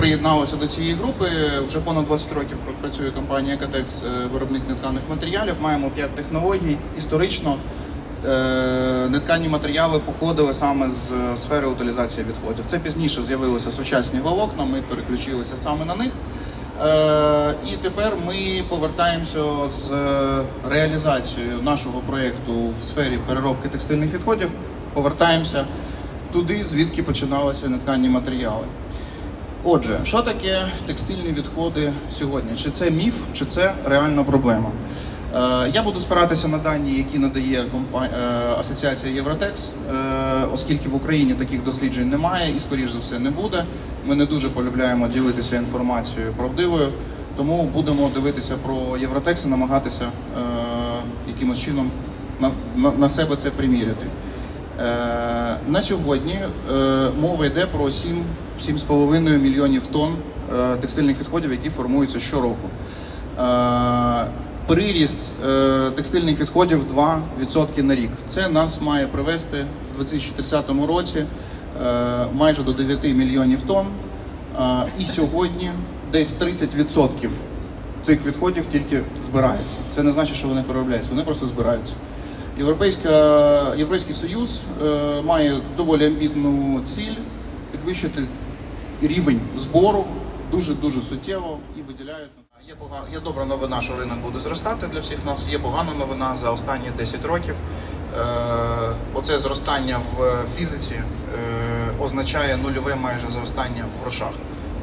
приєдналися до цієї групи. Вже понад 20 років працює компанія Екатекс, е, виробник нетканих матеріалів. Маємо 5 технологій. Історично е, неткані матеріали походили саме з е, сфери утилізації відходів. Це пізніше з'явилися сучасні волокна, ми переключилися саме на них. І тепер ми повертаємося з реалізацією нашого проєкту в сфері переробки текстильних відходів. Повертаємося туди, звідки починалися неткані матеріали. Отже, що таке текстильні відходи сьогодні? Чи це міф, чи це реальна проблема? Е, я буду спиратися на дані, які надає е, Асоціація Євротекс, е, оскільки в Україні таких досліджень немає і, скоріш за все, не буде. Ми не дуже полюбляємо ділитися інформацією правдивою, тому будемо дивитися про Євротекс і намагатися якимось чином на, себе це приміряти. Е, На сьогодні е, мова йде про 7 7,5 мільйонів тонн е, текстильних відходів, які формуються щороку. Приріст текстильних відходів 2% на рік. Це нас має привести в 2030 році майже до 9 мільйонів тонн. І сьогодні десь 30% цих відходів тільки збирається. Це не значить, що вони переробляються, вони просто збираються. Європейська, Європейський Союз е, має доволі амбітну ціль підвищити рівень збору дуже дуже суттєво і виділяють. Є погана, є добра новина, що ринок буде зростати для всіх нас. Є погана новина за останні 10 років. Е, оце зростання в фізиці е, означає нульове майже зростання в грошах.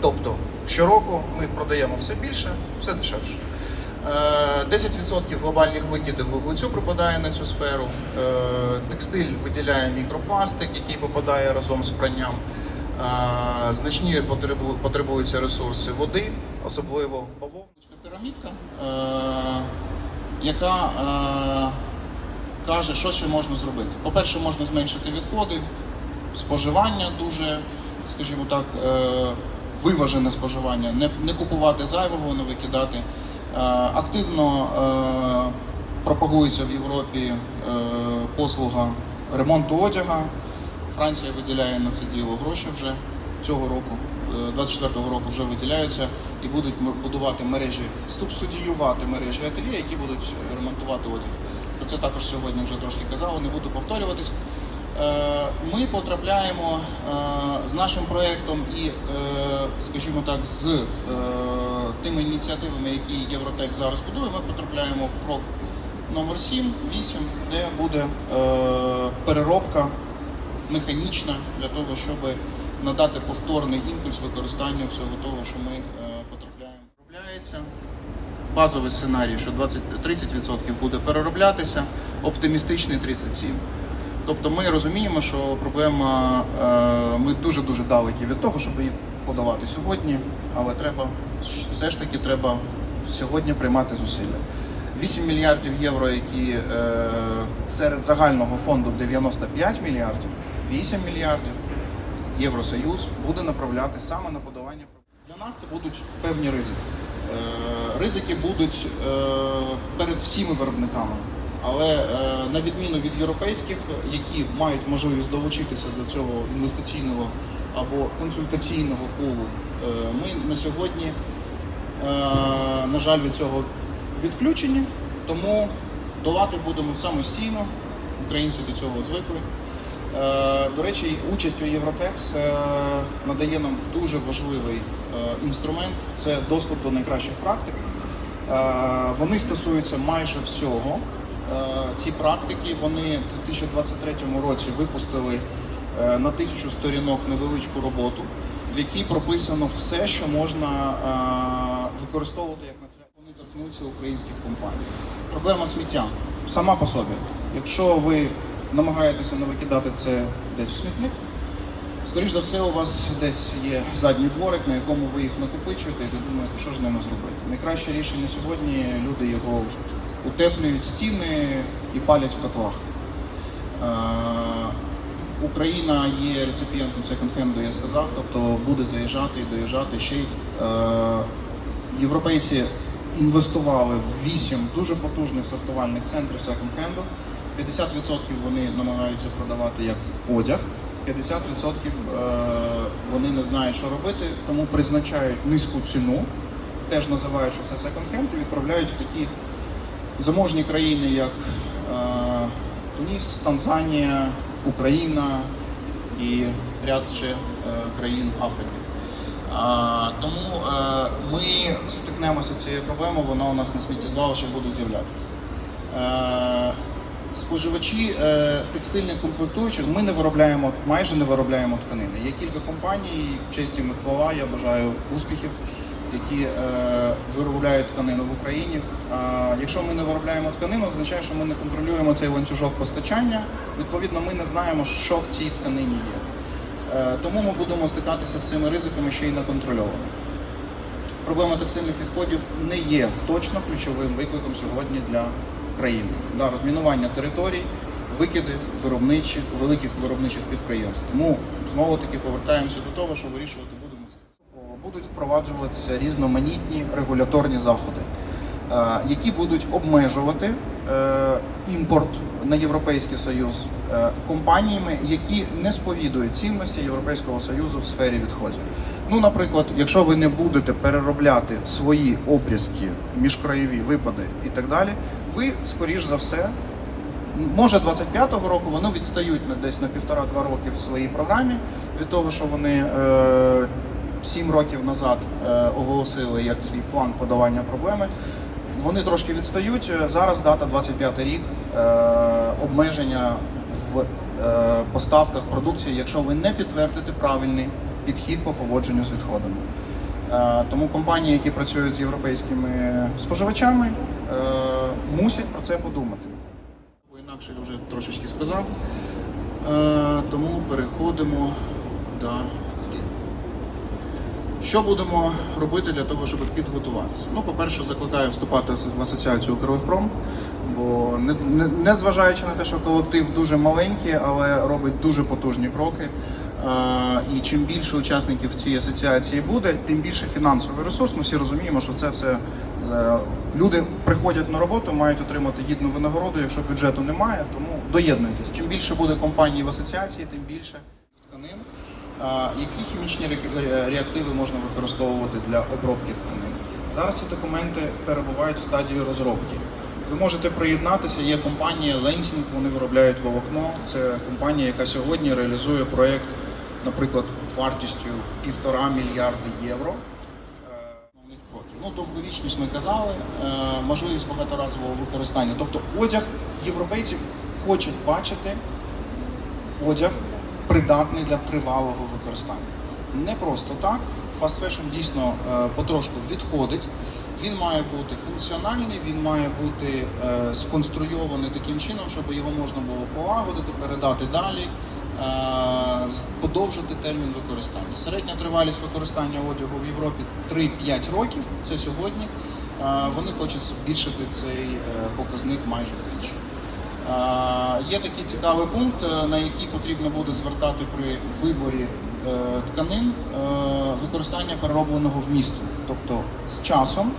Тобто щороку ми продаємо все більше, все дешевше. Е, 10% глобальних викидів вуглецю припадає на цю сферу. Е, Текстиль виділяє мікропластик, який попадає разом з пранням. Е, Значні потребуються ресурси води, особливо бавовничка пірамідка, е, яка е, каже, що ще можна зробити. По-перше, можна зменшити відходи, споживання дуже, скажімо так, е, виважене споживання, не купувати зайвого, не викидати. Е, Активно е, пропагується в Європі е, послуга ремонту одяга. Франція виділяє на це діло гроші вже цього року. е, 24-го року вже виділяються і будуть будувати мережі, субсидіювати мережі ательє, які будуть ремонтувати одяг. Про це також сьогодні вже трошки казав, не буду повторюватись. Е, Ми потрапляємо е, з нашим проєктом і, е, скажімо так, з тими ініціативами, які Євротек зараз будує, ми потрапляємо в крок номер 7, 8, де буде переробка механічна для того, щоб надати повторний імпульс використанню всього того, що ми потрапляємо. Переробляється. Базовий сценарій, що 20, 30% буде перероблятися, оптимістичний 37%. Тобто ми розуміємо, що проблема, е, ми дуже-дуже далекі від того, щоб її подавати сьогодні, але треба, все ж таки треба сьогодні приймати зусилля. 8 мільярдів євро, які е, серед загального фонду 95 мільярдів, 8 мільярдів Євросоюз буде направляти саме на проблем. Для нас це будуть певні ризики. Е, ризики будуть перед всіми виробниками. Але е, на відміну від європейських, які мають можливість долучитися до цього інвестиційного або консультаційного пулу, е, ми на сьогодні, е, на жаль, від цього відключені, тому долати будемо самостійно. Українці до цього звикли. До речі, участь у Євротекс е, надає нам дуже важливий інструмент це доступ до найкращих практик. Вони стосуються майже всього. Е, Ці практики вони в 2023 році випустили е, на тисячу сторінок невеличку роботу, в якій прописано все, що можна е, використовувати як на вони торкнуться українських компаній. Проблема сміття сама по собі. Якщо ви намагаєтеся не викидати це десь в смітник, скоріш за все, у вас десь є задній дворик, на якому ви їх накопичуєте, і ви думаєте, що ж ними зробити. Найкраще рішення сьогодні люди його утеплюють стіни і палять в котлах. Е, Україна є реципієнтом секонд-хенду, я сказав, тобто буде заїжджати і доїжджати ще й е, європейці інвестували в 8 дуже потужних сортувальних центрів секонд-хенду. 50% вони намагаються продавати як одяг, 50% е, вони не знають, що робити, тому призначають низьку ціну, теж називають, що це секонд-хенд, і відправляють в такі заможні країни, як е, Туніс, Танзанія, Україна і ряд ще е, країн Африки. Тому е, ми стикнемося з цією проблемою, вона у нас на сміттєзвалищі буде з'являтися. Споживачі текстильних комплектуючих ми не виробляємо, майже не виробляємо тканини. Є кілька компаній, честь їм і хвала, я бажаю успіхів, які е, виробляють тканину в Україні. Якщо ми не виробляємо тканину, означає, що ми не контролюємо цей ланцюжок постачання. Відповідно, ми не знаємо, що в цій тканині є. Е, Тому ми будемо стикатися з цими ризиками ще й неконтрольовано. Проблема текстильних відходів не є точно ключовим викликом сьогодні для країни. Да, розмінування територій, викиди виробничих, великих виробничих підприємств. Тому знову таки повертаємося до того, що вирішувати. Будуть впроваджуватися різноманітні регуляторні заходи, е, які будуть обмежувати е, імпорт на Європейський Союз е, компаніями, які не сповідують цінності Європейського Союзу в сфері відходів. Ну, наприклад, якщо ви не будете переробляти свої обрізки, міжкраєві випади і так далі, ви, скоріш за все, може 25-го року вони відстають десь на півтора-два роки в своїй програмі від того, що вони 7 років назад е, оголосили як свій план подолання проблеми. Вони трошки відстають. Зараз дата 25 рік е, обмеження в е, поставках продукції, якщо ви не підтвердите правильний підхід по поводженню з відходами. Тому компанії, які працюють з європейськими споживачами, мусять про це подумати. Інакше я вже трошечки сказав. Тому переходимо далі. Що будемо робити для того, щоб підготуватися? Ну, по-перше, закликаю вступати в асоціацію «Укрвихпром», бо не, не, на те, що колектив дуже маленький, але робить дуже потужні кроки. Е, і чим більше учасників цій асоціації буде, тим більше фінансовий ресурс. Ми всі розуміємо, що це все е, люди приходять на роботу, мають отримати гідну винагороду, якщо бюджету немає, тому доєднуйтесь. Чим більше буде компаній в асоціації, тим більше Які хімічні ре- ре- реактиви можна використовувати для обробки тканин? Зараз ці документи перебувають в стадії розробки. Ви можете приєднатися. Є компанія Lensing, вони виробляють волокно. Це компанія, яка сьогодні реалізує проєкт, наприклад, вартістю півтора мільярди євро. Е. Ну, довговічність ми казали, е, можливість багаторазового використання. Тобто одяг європейці хочуть бачити одяг придатний для тривалого використання. Не просто так. Fast fashion дійсно е, потрошку відходить. Він має бути функціональний, він має бути е, сконструйований таким чином, щоб його можна було полагодити, передати далі, е, подовжити термін використання. Середня тривалість використання одягу в Європі 3-5 років. Це сьогодні. Е, Вони хочуть збільшити цей е, показник майже вдвічі. Є такий цікавий пункт, е, на який потрібно буде звертати при виборі е, тканин е, використання переробленого вмісту. Тобто з часом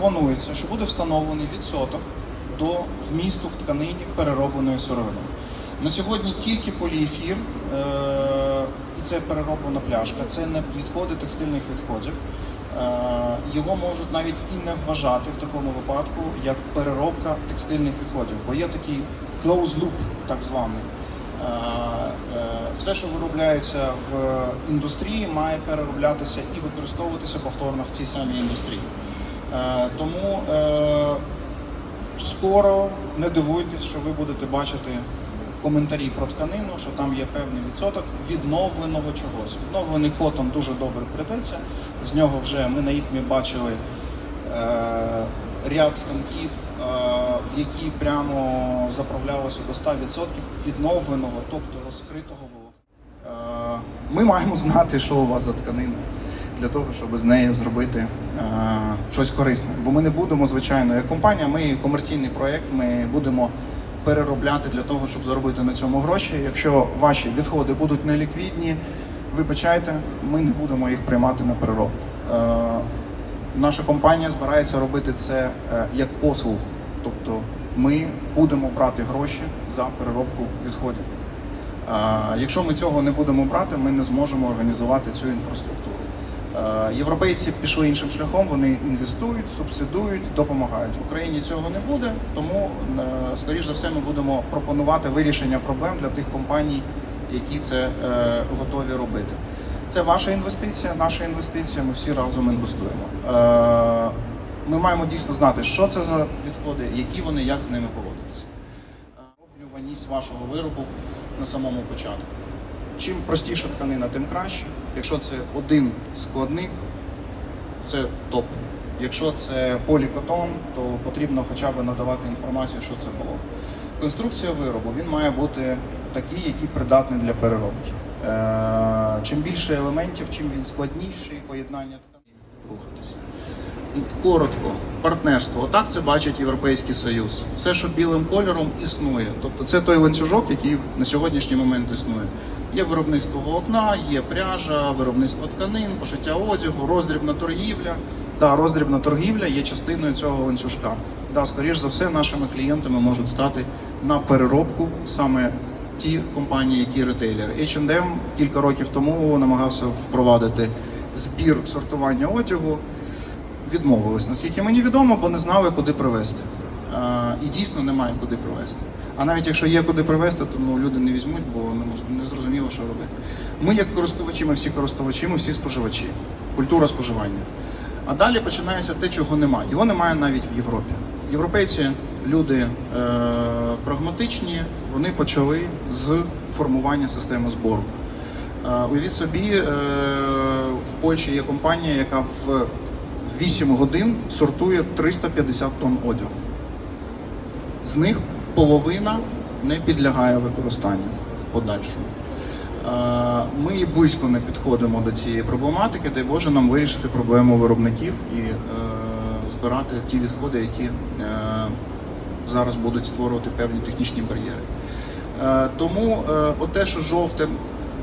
планується, що буде встановлений відсоток до вмісту в тканині переробленої сировини. На сьогодні тільки поліефір, і це перероблена пляшка, це не відходи текстильних відходів. Е, Його можуть навіть і не вважати в такому випадку як переробка текстильних відходів, бо є такий close loop, так званий. Е, е, Все, що виробляється в індустрії, має перероблятися і використовуватися повторно в цій самій індустрії. Тому скоро не дивуйтесь, що ви будете бачити коментарі про тканину, що там є певний відсоток відновленого чогось. Відновлений котон дуже добре придеться. З нього вже ми на ІКМі бачили е, ряд станків, е, в які прямо заправлялося до 100% відновленого, тобто розкритого волокна. Е, Ми маємо знати, що у вас за тканина, для того, щоб з нею зробити е, щось корисне. Бо ми не будемо, звичайно, як компанія, ми комерційний проєкт, ми будемо переробляти для того, щоб заробити на цьому гроші. Якщо ваші відходи будуть неліквідні, вибачайте, ми не будемо їх приймати на переробку. Е, Наша компанія збирається робити це е, як послуг. Тобто ми будемо брати гроші за переробку відходів. Е, Якщо ми цього не будемо брати, ми не зможемо організувати цю інфраструктуру. Е, Європейці пішли іншим шляхом, вони інвестують, субсидують, допомагають. В Україні цього не буде, тому е, скоріш за все ми будемо пропонувати вирішення проблем для тих компаній, які це е, готові робити. Це ваша інвестиція, наша інвестиція. Ми всі разом інвестуємо. Ми маємо дійсно знати, що це за відходи, які вони, як з ними поводитися. Е, вашого виробу на самому початку. Чим простіша тканина, тим краще. Якщо це один складник, це топ. Якщо це полікотон, то потрібно хоча б надавати інформацію, що це було. Конструкція виробу він має бути такий, який придатний для переробки. Е, чим більше елементів, чим він складніший, поєднання тканин рухатися. Коротко, партнерство. Отак це бачить Європейський Союз. Все, що білим кольором, існує. Тобто це той ланцюжок, який на сьогоднішній момент існує. Є виробництво волокна, є пряжа, виробництво тканин, пошиття одягу, роздрібна торгівля. Да, роздрібна торгівля є частиною цього ланцюжка. Да, скоріш за все, нашими клієнтами можуть стати на переробку саме ті компанії, які ретейлери. H&M кілька років тому намагався впровадити збір сортування одягу відмовились, наскільки мені відомо, бо не знали, куди привезти. І дійсно немає куди привезти. А навіть якщо є куди привезти, то ну, люди не візьмуть, бо не, мож- не зрозуміло, що робити. Ми, як користувачі, ми всі користувачі, ми всі споживачі. Культура споживання. А далі починається те, чого немає. Його немає навіть в Європі. Європейці люди е, прагматичні, вони почали з формування системи збору. Е, Уявіть собі, е, в Польщі є компанія, яка в 8 годин сортує 350 тонн одягу. З них половина не підлягає використанню подальшому. Е, Ми близько не підходимо до цієї проблематики, дай Боже нам вирішити проблему виробників і е, збирати ті відходи, які е, зараз будуть створювати певні технічні бар'єри. Тому е, оте, що жовте,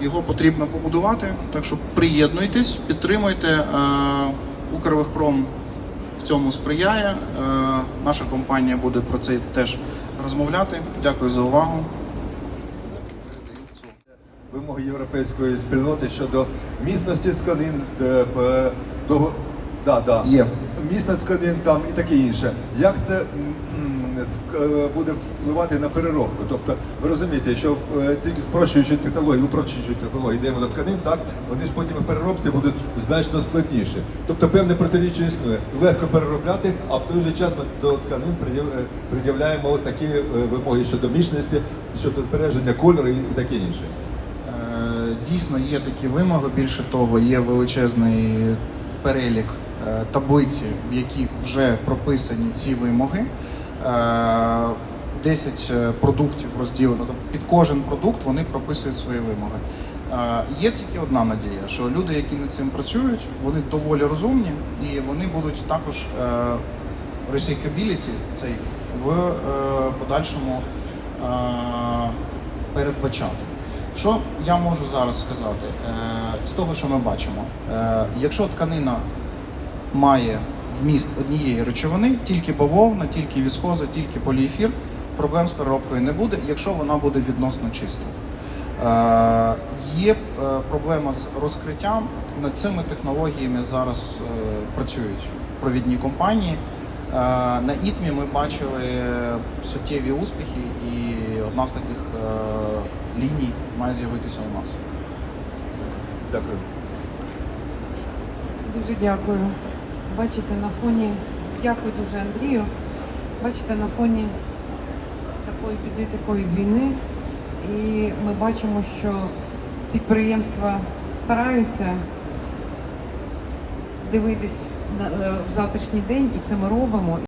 його потрібно побудувати. Так що приєднуйтесь, підтримуйте. Укрвихпром в цьому сприяє. Е, Наша компанія буде про це теж розмовляти. Дякую за увагу. вимоги європейської спільноти щодо міцності тканин, е, до да, да. Є. міцність тканин там і таке інше. Як це е, буде впливати на переробку? Тобто ви розумієте, що е, ці спрощуючі технології, упрощуючі технології, йдемо до тканин, так вони ж потім переробці будуть значно складніші. Тобто певне протиріччя існує. Легко переробляти, а в той же час ми до тканин е, пред'являємо такі е, вимоги щодо міцності, щодо збереження кольору і таке інше. Е, Дійсно є такі вимоги. Більше того, є величезний перелік е, таблиці, в яких вже прописані ці вимоги. Е, 10 е, продуктів розділено. Тобто під кожен продукт вони прописують свої вимоги. Е, Є тільки одна надія, що люди, які над цим працюють, вони доволі розумні і вони будуть також е, recyclability цей в е, подальшому е, передбачати. Що я можу зараз сказати? Е, з того, що ми бачимо, е, якщо тканина має вміст однієї речовини, тільки бавовна, тільки віскоза, тільки поліефір, проблем з переробкою не буде, якщо вона буде відносно чиста. Е, Є е, проблема з розкриттям. Над цими технологіями зараз е, працюють провідні компанії. На ІТМі ми бачили суттєві успіхи, і одна з таких ліній має з'явитися у нас. Дякую. Дуже дякую. Бачите, на фоні, дякую дуже Андрію. Бачите, на фоні такої біди, такої війни. І ми бачимо, що підприємства стараються дивитись е, в завтрашній день, і це ми робимо.